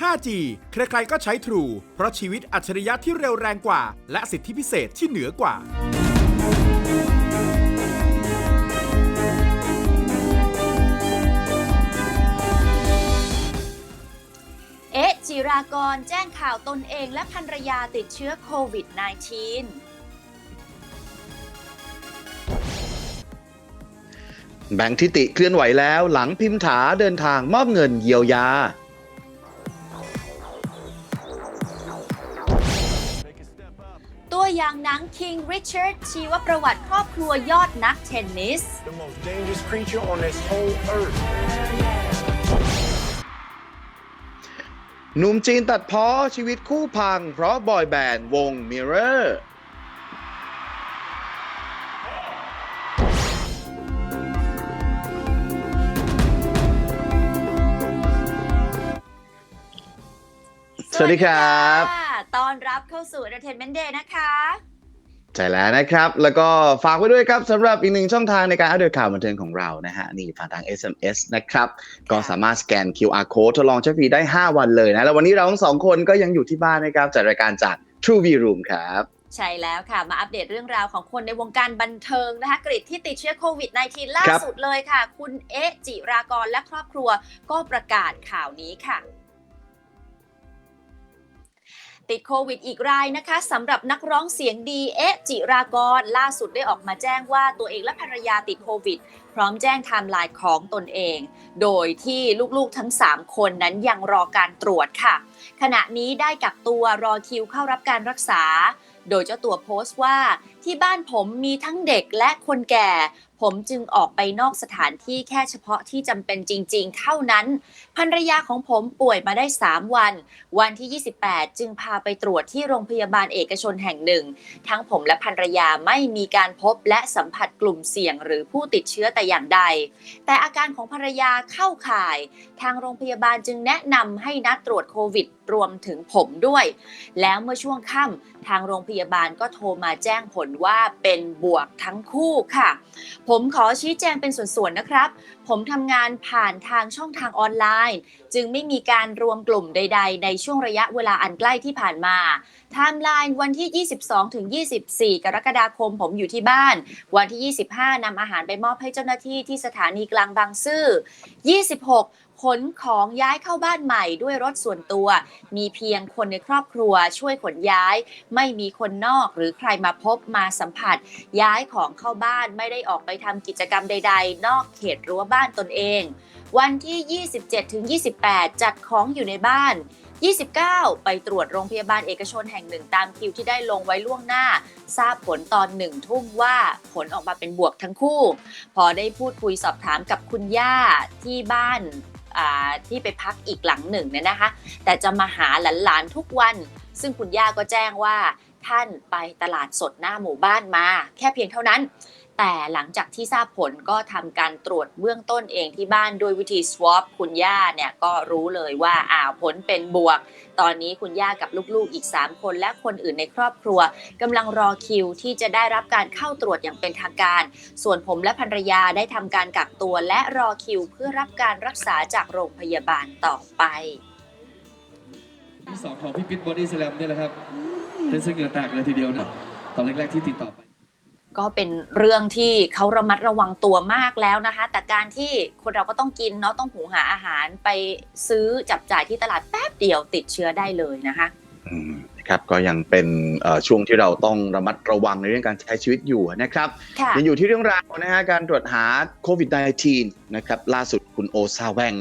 5G ใครๆก็ใช้ True เพราะชีวิตอัจฉริยะที่เร็วแรงกว่า และสิทธิพิเศษที่เหนือกว่า เอ๊ะ จิรากรแจ้งข่าวตนเองและภรรยาติดเชื้อโควิด -19 แบงค์ทิติเคลื่อนไหวแล้วหลังพิมถาเดินทางมอบเงินเยียวยา ตัวอย่างหนัง King Richard ชีวประวัติครอบครัวยอดนักเทนนิส the most dangerous creature on this whole earth. หนุ่มจีนตัดพ้อชีวิตคู่พัง เพราะบอยแบนด์วง Mirror สวัสดีครับค่ะ ต้อนรับเข้าสู่ Entertainment Day นะคะ ใช่แล้วนะครับ แล้วก็ฝากไว้ด้วยครับสำหรับอีกหนึ่งช่องทางในการอัปเดตข่าวบันเทิงของเรานะฮะ นี่ผ่านทาง SMS นะครับ ก็สามารถสแกน QR code ทดลองใช้ฟรีได้ 5 วันเลยนะ แล้ววันนี้เราทั้งสองคนก็ยังอยู่ที่บ้านนะครับจัดรายการจาก True V Room ครับ ใช่แล้วค่ะ มาอัปเดตเรื่องราวของคนในวงการบันเทิงนะคะกริดที่ติดเชื้อโควิด -19 ล่าครับสุดเลยค่ะ คุณเอ๊ะจิรากรและครอบครัวก็ประกาศข่าวนี้ค่ะ ติดโควิดอีกรายนะคะสำหรับนักร้องเสียงดีเอ๊ะจิรากรล่าสุดได้ออกมาแจ้งว่าตัวเองและภรรยาติดโควิด พร้อมแจ้งไทม์ไลน์ของตนเอง โดยที่ลูกๆทั้ง 3 คนนั้นยังรอการตรวจค่ะ ขณะนี้ได้กักตัวรอคิวเข้ารับการรักษา โดยเจ้าตัวโพสต์ว่าที่บ้านผมมีทั้งเด็กและคนแก่ ผมจึงออกไปนอกสถานที่แค่เฉพาะที่จำเป็นจริง ๆ เท่านั้นภรรยาของผมป่วยมาได้ 3 วัน วันที่ 28 จึงพาไปตรวจที่โรงพยาบาลเอกชนแห่งหนึ่ง ทั้งผมและภรรยาไม่มีการพบและสัมผัสกลุ่มเสี่ยงหรือผู้ติดเชื้อแต่อย่างใด แต่อาการของภรรยาเข้าข่าย ทางโรงพยาบาลจึงแนะนำให้นัดตรวจโควิดรวมถึงผมด้วย แล้วเมื่อช่วงค่ำทางโรงพยาบาลก็โทรมาแจ้งผลว่าเป็นบวกทั้งคู่ค่ะ ผมขอชี้แจงเป็นส่วนๆนะครับ ผมทำงานผ่านทางช่องทางออนไลน์ จึงไม่มีการรวมกลุ่มใด ๆ ในช่วงระยะเวลาอันใกล้ที่ผ่านมาไทม์ไลน์วันที่ 22 ถึง 24 กรกฎาคมผมอยู่ที่บ้าน วันที่ 25 นำอาหารไปมอบให้เจ้าหน้าที่ที่สถานีกลางบางซื่อ 26 ขนของย้ายเข้าบ้านใหม่ด้วยรถส่วนตัว มีเพียงคนในครอบครัวช่วยขนย้าย ไม่มีคนนอกหรือใครมาพบมาสัมผัส ย้ายของเข้าบ้านไม่ได้ออกไปทำกิจกรรมใด ๆ นอกเขตรั้วบ้านตนเอง วันที่ 27ถึง28 จัดของอยู่ในบ้าน 29 ไปตรวจโรงพยาบาลเอกชนแห่งหนึ่งตามคิวที่ได้ลงไว้ล่วงหน้า ทราบผลตอนหนึ่งทุ่มว่าผลออกมาเป็นบวกทั้งคู่ พอได้พูดคุยสอบถามกับคุณย่าที่บ้าน ที่ไปพักอีกหลังหนึ่งเนี่ยนะคะ แต่จะมาหาหลานๆทุกวัน ซึ่งคุณย่าก็แจ้งว่าท่านไปตลาดสดหน้าหมู่บ้านมา แค่เพียงเท่านั้น แต่หลังจากที่ทราบผลก็ทำการตรวจเบื้องต้นเองที่บ้านด้วยวิธี swab คุณย่าเนี่ยก็รู้เลยว่าอ้าวผลเป็นบวก ตอนนี้คุณย่ากับลูกๆอีก 3 คนและคนอื่นในครอบครัวกำลังรอคิวที่จะได้รับการเข้าตรวจอย่างเป็นทางการ ส่วนผมและภรรยาได้ทำการกักตัวและรอคิว เพื่อรับการรักษาจากโรงพยาบาลต่อไปที่สองของพี่ปิ๊ดบอดี้สแลมนี่แหละครับเป็นเสื้อเหงื่อแตกเลยทีเดียวนะตอนแรกๆที่ติดต่อไป ก็เป็นเรื่องที่เขาระมัดระวังตัวมากแล้วนะคะ แต่การที่คนเราก็ต้องกินเนาะต้องหุงหาอาหารไปซื้อจับจ่ายที่ตลาดแป๊บเดียวติดเชื้อได้เลยนะคะอืมนะครับก็ยังเป็นเอ่อช่วงที่เราต้องระมัดระวังในเรื่องการใช้ชีวิตอยู่นะครับค่ะยังอยู่ที่เรื่องราวนะฮะการตรวจหาโควิด -19 นะครับล่าสุดคุณโอซาแวง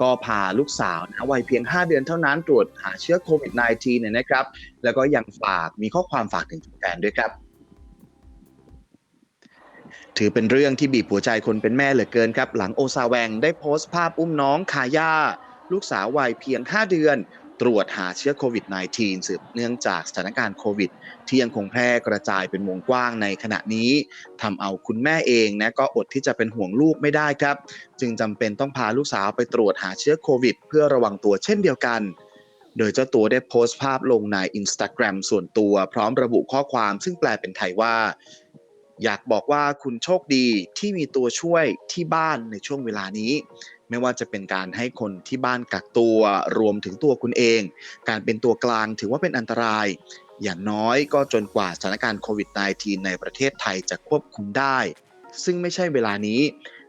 ก็พาลูกสาวนะวัยเพียง 5 เดือนเท่านั้นตรวจหาเชื้อโควิด -19 เนี่ยนะครับ แล้วก็ยังฝากมีข้อความฝากถึงแฟนๆด้วยครับ ถือเป็นเรื่องที่บีบหัวใจคนเป็นแม่เหลือเกินครับ หลังโอซาแวงได้โพสต์ภาพอุ้มน้องคาย่า ลูกสาววัยเพียง 5 เดือน ตรวจหาเชื้อโควิด -19 สืบเนื่องจากสถานการณ์โควิด ที่ยังคงแพร่กระจายเป็นวงกว้างในขณะนี้ทำเอาคุณแม่เองนะก็อดที่จะเป็นห่วงลูกไม่ได้ครับ จึงจำเป็นต้องพาลูกสาวไปตรวจหาเชื้อโควิด เพื่อระวังตัวเช่นเดียวกันโดยเจ้าตัวได้โพสต์ภาพลงใน Instagram ส่วนตัวพร้อมระบุข้อความซึ่งแปลเป็นไทยว่า อยากบอกว่าคุณโชคดีที่มีตัวช่วยที่บ้านในช่วงเวลานี้ ไม่ว่าจะเป็นการให้คนที่บ้านกักตัวรวมถึงตัวคุณเอง การเป็นตัวกลางถือว่าเป็นอันตราย อย่างน้อยก็จนกว่าสถานการณ์โควิด -19 ในประเทศไทยจะควบคุมได้ ซึ่งไม่ใช่เวลานี้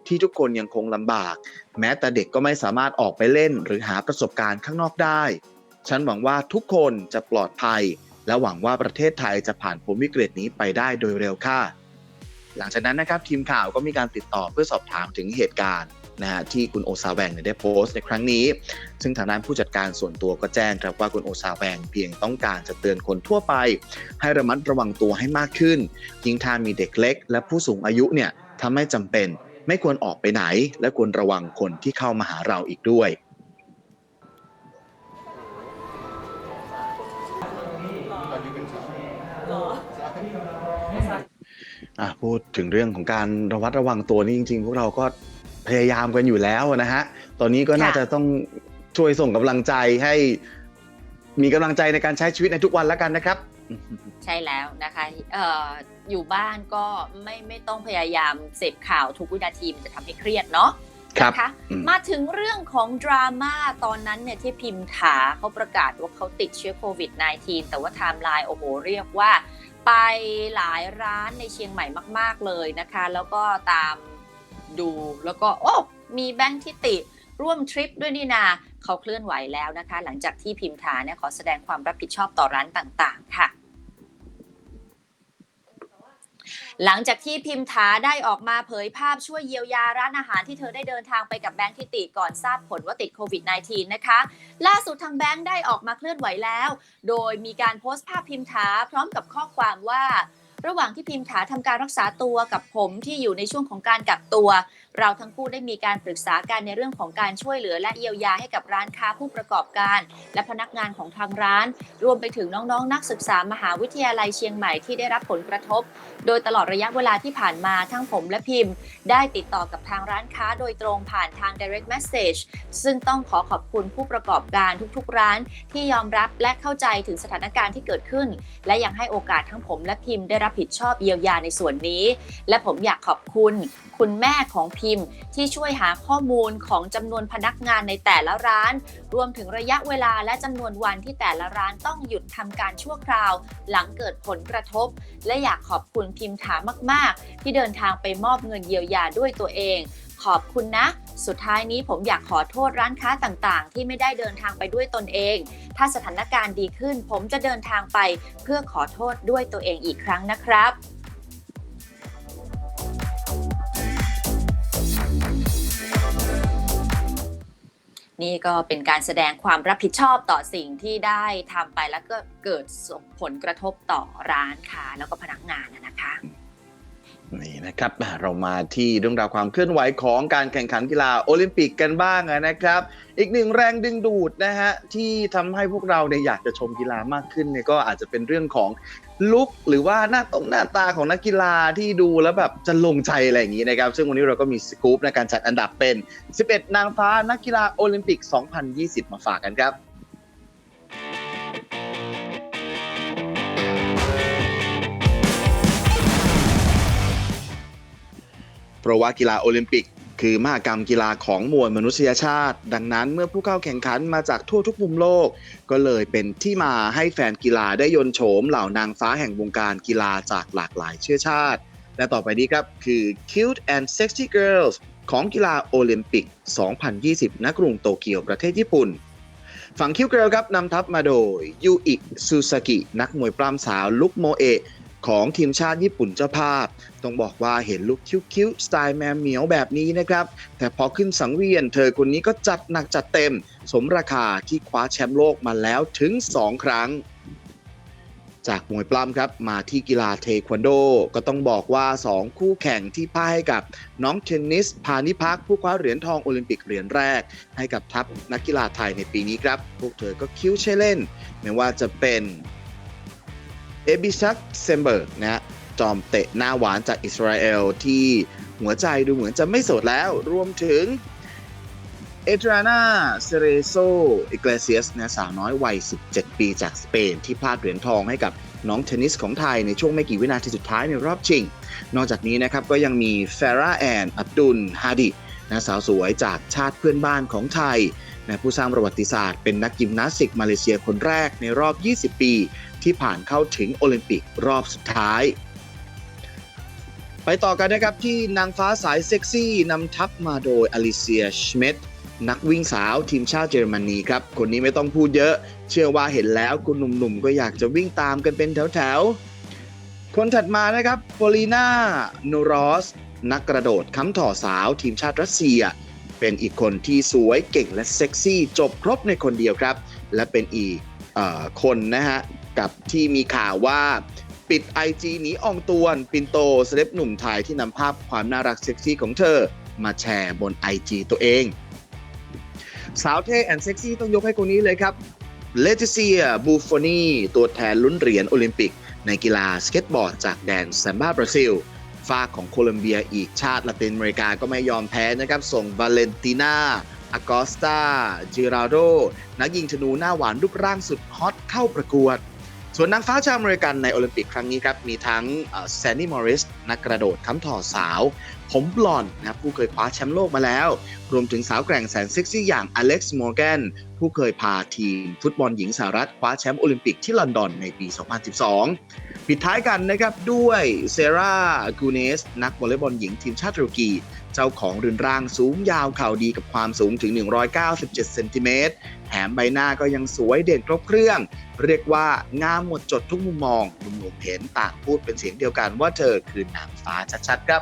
ที่ทุกคนยังคงลำบาก แม้แต่เด็กก็ไม่สามารถออกไปเล่น หรือหาประสบการณ์ข้างนอกได้ ฉันหวังว่าทุกคนจะปลอดภัย และหวังว่าประเทศไทยจะผ่านพ้นวิกฤตนี้ไปได้โดยเร็วค่ะ หลังจากนั้นนะครับทีมข่าวก็มีการติดต่อเพื่อสอบถามถึงเหตุการณ์นะฮะที่คุณโอซาแวงเนี่ยได้โพสต์ในครั้งนี้ ซึ่งทางด้านผู้จัดการส่วนตัวก็แจ้งครับว่าคุณโอซาแวงเพียงต้องการจะเตือนคนทั่วไป ให้ระมัดระวังตัวให้มากขึ้น ยิ่งถ้ามีเด็กเล็ก และผู้สูงอายุเนี่ยถ้าไม่จำเป็น ไม่ควรออกไปไหน และควรระวังคนที่เข้ามาหาเราอีกด้วย อะพูดถึงเรื่องของการระวัดระวังตัวนี่จริง ๆ พวกเราก็พยายามกันอยู่แล้วนะฮะ ตอนนี้ก็น่าค่ะจะต้องช่วยส่งกำลังใจให้ มีกำลังใจในการใช้ชีวิตในทุกวันแล้วกันนะครับ ใช่แล้วนะคะเอ่ออยู่บ้านก็ไม่ไม่ต้องพยายามเสพข่าวทุกวินาทีมันจะทำให้เครียดเนาะครับนะคะอืมมาถึงเรื่องของดราม่าตอนนั้นเนี่ยที่พิมพ์ถาเขาประกาศว่าเขาติดเชื้อโควิด -19 แต่ว่าไทม์ไลน์โอ้โหเรียกว่า ไปหลายร้านในเชียงใหม่มาก ๆเลยนะคะ แล้วก็ตามดูแล้วก็โอ้มีแบงค์ทิติร่วมทริปด้วยนี่นาเขาเคลื่อนไหวแล้วนะคะ หลังจากที่พิมพ์ฐาเนี่ยขอแสดงความรับผิดชอบต่อร้านต่างๆ ค่ะ หลังจากที่พิมพ์ถาได้ออกมาเผยภาพช่วยเยียวยาร้านอาหารที่เธอได้เดินทางไปกับแบงค์ทิติก่อนทราบผลว่าติดโควิด -19 นะคะ ล่าสุดทางแบงค์ได้ออกมาเคลื่อนไหวแล้ว โดยมีการโพสต์ภาพพิมพ์ถาพร้อมกับข้อความว่า ระหว่างที่พิมพ์ถาทำการรักษาตัวกับผมที่อยู่ในช่วงของการกักตัว เราทั้งคู่ได้มีการปรึกษากันในเรื่องของการช่วยเหลือและเยียวยาให้กับร้านค้าผู้ประกอบการ และพนักงานของทางร้าน รวมไปถึงน้องๆ นักศึกษามหาวิทยาลัยเชียงใหม่ที่ได้รับผลกระทบ โดยตลอดระยะเวลาที่ผ่านมาทั้งผมและพิมพ์ ได้ติดต่อกับทางร้านค้าโดยตรงผ่านทาง direct message ซึ่งต้องขอขอบคุณผู้ประกอบการทุกๆ ร้าน ที่ยอมรับและเข้าใจถึงสถานการณ์ที่เกิดขึ้น และยังให้โอกาสทั้งผมและพิมพ์ได้รับผิดชอบเยียวยาในส่วนนี้ และผมอยากขอบคุณ คุณแม่ของพิมพ์ ที่ช่วยหาข้อมูลของจำนวนพนักงานในแต่ละร้าน รวมถึงระยะเวลาและจำนวนวันที่แต่ละร้านต้องหยุดทำการชั่วคราว หลังเกิดผลกระทบ และอยากขอบคุณพิมพ์ถามมาก ๆ ที่เดินทางไปมอบเงินเยียวยาด้วยตัวเอง ขอบคุณนะ สุดท้ายนี้ผมอยากขอโทษร้านค้าต่าง ๆ ที่ไม่ได้เดินทางไปด้วยตนเอง ถ้าสถานการณ์ดีขึ้น ผมจะเดินทางไปเพื่อขอโทษด้วยตัวเองอีกครั้งนะครับ นี่ก็เป็นการแสดงความรับผิดชอบต่อสิ่งที่ได้ทำไปแล้วก็เกิดส่งผลกระทบต่อร้านค้าแล้วก็พนักงานนะคะนี่นะครับเรามาที่เรื่องราวความเคลื่อนไหวของการแข่งขันกีฬาโอลิมปิกกันบ้างนะครับ อีกหนึ่งแรงดึงดูดนะฮะที่ทำให้พวกเราเนี่ยอยากจะชมกีฬามากขึ้นเนี่ยก็อาจจะเป็นเรื่องของ ลุคหรือว่าหน้าตรงหน้าตาของนักกีฬาที่ดูแล้วแบบจะลงใจอะไรอย่างนี้นะครับ ซึ่งวันนี้เราก็มีสกู๊ปในการจัดอันดับเป็น 11 นางฟ้านักกีฬาโอลิมปิก 2020 มาฝากกันครับเพราะว่ากีฬาโอลิมปิก คือมหกรรมกีฬาของมวลมนุษยชาติ ดังนั้นเมื่อผู้เข้าแข่งขันมาจากทั่วทุกมุมโลก ก็เลยเป็นที่มาให้แฟนกีฬาได้ยนโฉมเหล่านางฟ้าแห่งวงการกีฬาจากหลากหลายเชื้อชาติ และต่อไปนี้ครับ คือ Cute and Sexy Girls ของกีฬาโอลิมปิก 2020 ณ กรุงโตเกียวประเทศญี่ปุ่น ฝั่งคิวเกิลครับนำทัพมาโดยยูอิซูซากิ นักมวยปล้ำสาวลุกโมเอะ ของทีมชาติญี่ปุ่นเจ้าภาพ ต้องบอกว่าเห็นลุคคิ้วๆสไตล์แมวเหมียวแบบนี้นะครับ แต่พอขึ้นสังเวียนเธอคนนี้ก็จัดหนักจัดเต็ม สมราคาที่คว้าแชมป์โลกมาแล้วถึง 2 ครั้งจากมวยปล้ำครับมาที่กีฬาเทควันโด ก็ต้องบอกว่า 2 คู่แข่งที่พ่ายให้กับน้องเทนนิส พานิพักผู้คว้าเหรียญทองโอลิมปิกเหรียญแรก ให้กับทัพนักกีฬาไทยในปีนี้ครับ พวกเธอก็คิ้วใช่เล่น ไม่ว่าจะเป็น เอบิชักเซมเบิร์กนะฮะจอมเตะหน้าหวานจากอิสราเอลที่หัวใจดูเหมือนจะไม่โสดแล้ว รวมถึงเอดรานาเซเรโซอิเกลเซียสนะสาวน้อยวัย 17 ปีจากสเปน ที่พลาดเหรียญทองให้กับน้องเทนนิสของไทยในช่วงไม่กี่วินาทีสุดท้ายในรอบชิง นอกจากนี้นะครับก็ยังมีเฟราแอนอับดุลฮาดินะสาวสวยจากชาติเพื่อนบ้านของไทย นะผู้สร้างประวัติศาสตร์เป็นนักยิมนาสติกมาเลเซียคนแรกในรอบ 20 ปี ที่ผ่านเข้าถึงโอลิมปิกรอบสุดท้าย ไปต่อกันนะครับที่นางฟ้าสายเซ็กซี่นำทัพมาโดยอลิเซียชเมตนักวิ่งสาวทีมชาติเยอรมนีครับ คนนี้ไม่ต้องพูดเยอะ เชื่อว่าเห็นแล้วคุณหนุ่มๆ ก็อยากจะวิ่งตามกันเป็นแถวๆ คนถัดมานะครับโปลีนาโนรอส นักกระโดดค้ำถ่อสาวทีมชาติรัสเซีย เป็นอีกคนที่สวยเก่งและเซ็กซี่จบครบในคนเดียวครับ และเป็นอีกอคนนะฮะกับที่มีข่าวว่าปิด IG หนีอองตวนปินโตเซเลบหนุ่มไทยที่นำภาพความน่ารักเซ็กซี่ของเธอมาแชร์บน IG ตัวเอง สาวเท่แอนเซ็กซี่ต้องยกให้คนนี้เลยครับเลติเซียบูฟอนีตัวแทนลุ้นเหรียญโอลิมปิก ในกีฬาสเก็ตบอร์ดจากแดนแซมบ้าบราซิล ฝากของโคลัมเบียอีกชาติละตินอเมริกาก็ไม่ยอมแพ้นะครับ ส่งวาเลนติน่าอากอสตาจิราโด นักยิงธนูหน้าหวานรูปร่างสุดฮอตเข้าประกวด ส่วนนางฟ้าชาวอเมริกันในโอลิมปิกครั้งนี้ครับ มีทั้งแซนนี่มอริส นักกระโดดค้ำถ่อสาว ผมบลอนนะครับผู้เคยคว้าแชมป์โลกมาแล้ว รวมถึงสาวแกร่งแสนเซ็กซี่อย่างอเล็กซ์มอร์แกนผู้เคยพาทีมฟุตบอลหญิงสหรัฐคว้าแชมป์โอลิมปิกที่ลอนดอนในปี 2012 ปิดท้ายกันนะครับด้วยเซรากูเนส นักวอลเลย์บอลหญิงทีมชาติตุรกี เจ้าของรืนร่างสูงยาวเข่าดีกับความสูงถึง 197 เซนติเมตรแถมใบหน้าก็ยังสวยเด่นครบเครื่อง เรียกว่างามหมดจดทุกมุมมองหนุ่มๆเห็นต่างพูดเป็นเสียงเดียวกันว่าเธอคือนางฟ้าชัดๆครับ